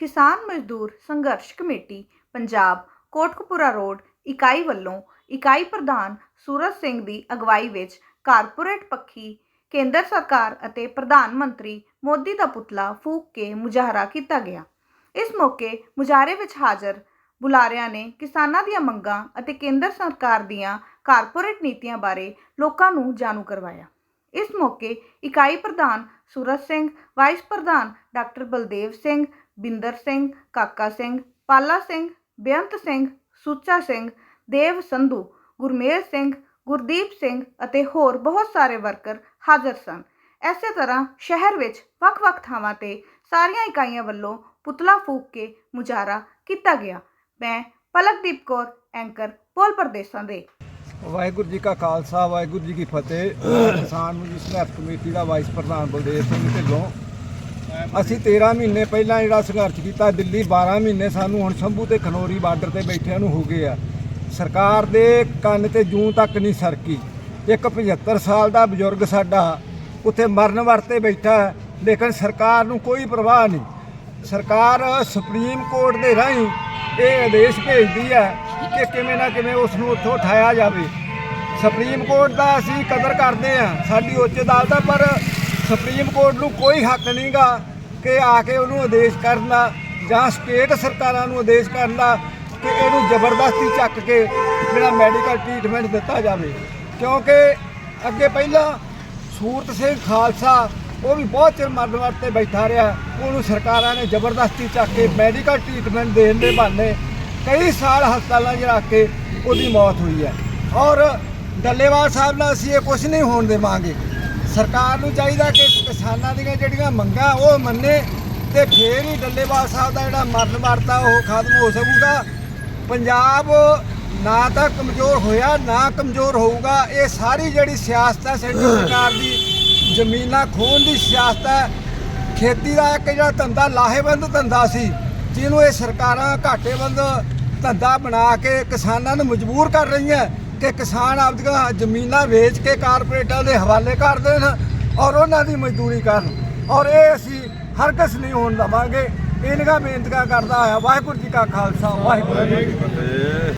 ਕਿਸਾਨ ਮਜ਼ਦੂਰ ਸੰਘਰਸ਼ ਕਮੇਟੀ, ਪੰਜਾਬ, ਕੋਟਕਪੂਰਾ ਰੋਡ, ਇਕਾਈ ਵੱਲੋਂ ਇਕਾਈ ਪ੍ਰਧਾਨ ਸੂਰਜ ਸਿੰਘ ਦੀ ਅਗਵਾਈ ਵਿੱਚ ਕਾਰਪੋਰੇਟ ਪੱਖੀ, ਕੇਂਦਰ ਸਰਕਾਰ ਅਤੇ ਪ੍ਰਧਾਨ ਮੰਤਰੀ ਮੋਦੀ ਦਾ ਪੁਤਲਾ ਫੂਕ ਕੇ ਮੁਜ਼ਾਹਰਾ ਕੀਤਾ ਗਿਆ। ਇਸ ਮੌਕੇ ਮੁਜ਼ਾਹਰੇ ਵਿੱਚ ਹਾਜ਼ਰ ਬੁਲਾਰਿਆਂ ਨੇ ਕਿਸਾਨਾਂ ਦੀਆਂ ਮੰਗਾਂ ਅਤੇ ਕੇਂਦਰ ਸਰਕਾਰ ਦੀਆਂ ਕਾਰਪੋਰੇਟ ਨੀਤੀਆਂ ਬਾਰੇ ਲੋਕਾਂ ਨੂੰ ਜਾਣੂ ਕਰਵਾਇਆ। ਇਸ ਮੌਕੇ ਇਕਾਈ ਪ੍ਰਧਾਨ ਸੂਰਜ ਸਿੰਘ, ਵਾਈਸ ਪ੍ਰਧਾਨ ਡਾਕਟਰ ਬਲਦੇਵ ਸਿੰਘ ਬਿੰਦਰ ਸਿੰਘ, ਕਾਕਾ ਸਿੰਘ, ਪਾਲਾ ਸਿੰਘ, ਬੇਅੰਤ ਸਿੰਘ, ਸੁੱਚਾ ਸਿੰਘ, ਦੇਵ ਸੰਧੂ, ਗੁਰਮੇਲ ਸਿੰਘ, ਗੁਰਦੀਪ ਸਿੰਘ ਅਤੇ ਹੋਰ ਬਹੁਤ ਸਾਰੇ ਵਰਕਰ ਹਾਜ਼ਰ ਸਨ। ਇਸੇ ਤਰ੍ਹਾਂ ਸ਼ਹਿਰ ਵਿੱਚ ਵੱਖ-ਵੱਖ ਥਾਵਾਂ ਤੇ ਸਾਰੀਆਂ ਇਕਾਈਆਂ ਵੱਲੋਂ ਪੁਤਲਾ ਫੂਕ ਕੇ ਮੁਜ਼ਾਹਰਾ ਕੀਤਾ ਗਿਆ। ਮੈਂ ਪਲਕਦੀਪ ਕੌਰ, ਐਂਕਰ ਪੋਲ ਪ੍ਰਦੇਸ਼ਾਂ ਦੇ। ਵਾਹਿਗੁਰੂ ਜੀ ਕਾ ਖਾਲਸਾ, ਵਾਹਿਗੁਰੂ ਜੀ ਕੀ ਫਤਿਹ। ਕਿਸਾਨ ਨੂੰ ਸੰਘਰਸ਼ ਕਮੇਟੀ ਦਾ ਵਾਈਸ ਪ੍ਰਧਾਨ ਬਲਦੇਵ ਸਿੰਘ ਢਿੱਲੋਂ ਅਸੀਂ 13 ਮਹੀਨੇ ਪਹਿਲਾਂ ਜਿਹੜਾ ਸੰਘਰਸ਼ ਕੀਤਾ, ਦਿੱਲੀ 12 ਮਹੀਨੇ ਸਾਨੂੰ ਹੁਣ ਸ਼ੰਭੂ ਤੇ ਖਨੌਰੀ ਬਾਰਡਰ ਤੇ ਬੈਠਿਆਂ ਨੂੰ ਹੋ ਗਏ ਆ। ਸਰਕਾਰ ਦੇ ਕੰਨ ਤੇ ਜੂੰ ਤੱਕ ਨਹੀਂ ਸਰਕੀ। ਇੱਕ 75 ਸਾਲ ਦਾ ਬਜ਼ੁਰਗ ਸਾਡਾ ਉੱਥੇ ਮਰਨ ਵਰਤੇ ਬੈਠਾ ਲੇਕਿਨ ਸਰਕਾਰ ਨੂੰ ਕੋਈ ਪਰਵਾਹ ਨਹੀਂ। ਸਰਕਾਰ ਸੁਪਰੀਮ ਕੋਰਟ ਦੇ ਰਾਹੀਂ ਇਹ ਆਦੇਸ਼ ਭੇਜਦੀ ਹੈ ਕਿ ਕਿਵੇਂ ਨਾ ਕਿਵੇਂ ਉਸ ਨੂੰ ਉੱਥੋਂ ਉਠਾਇਆ ਜਾਵੇ। ਸੁਪਰੀਮ ਕੋਰਟ ਦਾ ਅਸੀਂ ਕਦਰ ਕਰਦੇ ਹਾਂ, ਸਾਡੀ ਉੱਚ ਅਦਾਲਤ ਹੈ, ਪਰ ਸੁਪਰੀਮ ਕੋਰਟ ਨੂੰ ਕੋਈ ਹੱਕ ਨਹੀਂਗਾ ਕਿ ਆ ਕੇ ਉਹਨੂੰ ਆਦੇਸ਼ ਕਰਨ ਦਾ ਜਾਂ ਸਟੇਟ ਸਰਕਾਰਾਂ ਨੂੰ ਆਦੇਸ਼ ਕਰਨ ਦਾ ਕਿ ਇਹਨੂੰ ਜ਼ਬਰਦਸਤੀ ਚੱਕ ਕੇ ਜਿਹੜਾ ਮੈਡੀਕਲ ਟ੍ਰੀਟਮੈਂਟ ਦਿੱਤਾ ਜਾਵੇ। ਕਿਉਂਕਿ ਅੱਗੇ ਪਹਿਲਾਂ ਸੂਰਤ ਸਿੰਘ ਖਾਲਸਾ ਉਹ ਵੀ ਬਹੁਤ ਚਿਰ ਮਰਨ ਵਰਤੇ ਬੈਠਾ ਰਿਹਾ। ਉਹਨੂੰ ਸਰਕਾਰਾਂ ਨੇ ਜ਼ਬਰਦਸਤੀ ਚੱਕ ਕੇ ਮੈਡੀਕਲ ਟ੍ਰੀਟਮੈਂਟ ਦੇਣ ਦੇ ਬਹਾਨੇ ਕਈ ਸਾਲ ਹਸਪਤਾਲਾਂ 'ਚ ਰੱਖ ਕੇ ਉਹਦੀ ਮੌਤ ਹੋਈ ਹੈ। ਔਰ ਡੱਲੇਵਾਲ ਸਾਹਿਬ ਨਾਲ ਅਸੀਂ ਇਹ ਕੁਝ ਨਹੀਂ ਹੋਣ ਦੇਵਾਂਗੇ। ਸਰਕਾਰ ਨੂੰ ਚਾਹੀਦਾ ਕਿ ਕਿਸਾਨਾਂ ਦੀਆਂ ਜਿਹੜੀਆਂ ਮੰਗਾਂ ਉਹ ਮੰਨੇ ਤੇ ਫੇਰ ਹੀ ਡੱਲੇਵਾਲ ਸਾਹਿਬ ਦਾ ਜਿਹੜਾ ਮਰਨ ਵਰਤਾ ਉਹ ਖਤਮ ਹੋ ਸਕੂਗਾ। ਪੰਜਾਬ ਨਾ ਤਾਂ ਕਮਜ਼ੋਰ ਹੋਇਆ, ਨਾ ਕਮਜ਼ੋਰ ਹੋਊਗਾ। ਇਹ ਸਾਰੀ ਜਿਹੜੀ ਸਿਆਸਤ ਹੈ ਸੈਂਟਰ ਸਰਕਾਰ ਦੀ, ਜ਼ਮੀਨਾਂ ਖੋਹਣ ਦੀ ਸਿਆਸਤ ਹੈ। ਖੇਤੀ ਦਾ ਇੱਕ ਜਿਹੜਾ ਧੰਦਾ, ਲਾਹੇਵੰਦ ਧੰਦਾ ਸੀ, ਜਿਹਨੂੰ ਇਹ ਸਰਕਾਰਾਂ ਘਾਟੇਵੰਦ ਧੰਦਾ ਬਣਾ ਕੇ ਕਿਸਾਨਾਂ ਨੂੰ ਮਜਬੂਰ ਕਰ ਰਹੀਆਂ। ਕਿ ਕਿਸਾਨ ਆਪਦੀਆਂ ਜ਼ਮੀਨਾਂ ਵੇਚ ਕੇ ਕਾਰਪੋਰੇਟਾਂ ਦੇ ਹਵਾਲੇ ਕਰ ਦੇਣ ਔਰ ਉਹਨਾਂ ਦੀ ਮਜ਼ਦੂਰੀ ਕਰਨ। ਔਰ ਇਹ ਅਸੀਂ ਹਰਗਜ਼ ਨਹੀਂ ਹੋਣ ਦੇਵਾਂਗੇ। ਇਹਨਾਂ ਬੇਨਤੀਆਂ ਕਰਦਾ ਹੋਇਆ, ਵਾਹਿਗੁਰੂ ਜੀ ਕਾ ਖਾਲਸਾ, ਵਾਹਿਗੁਰੂ ਜੀ ਕੀ ਫਤਿਹ।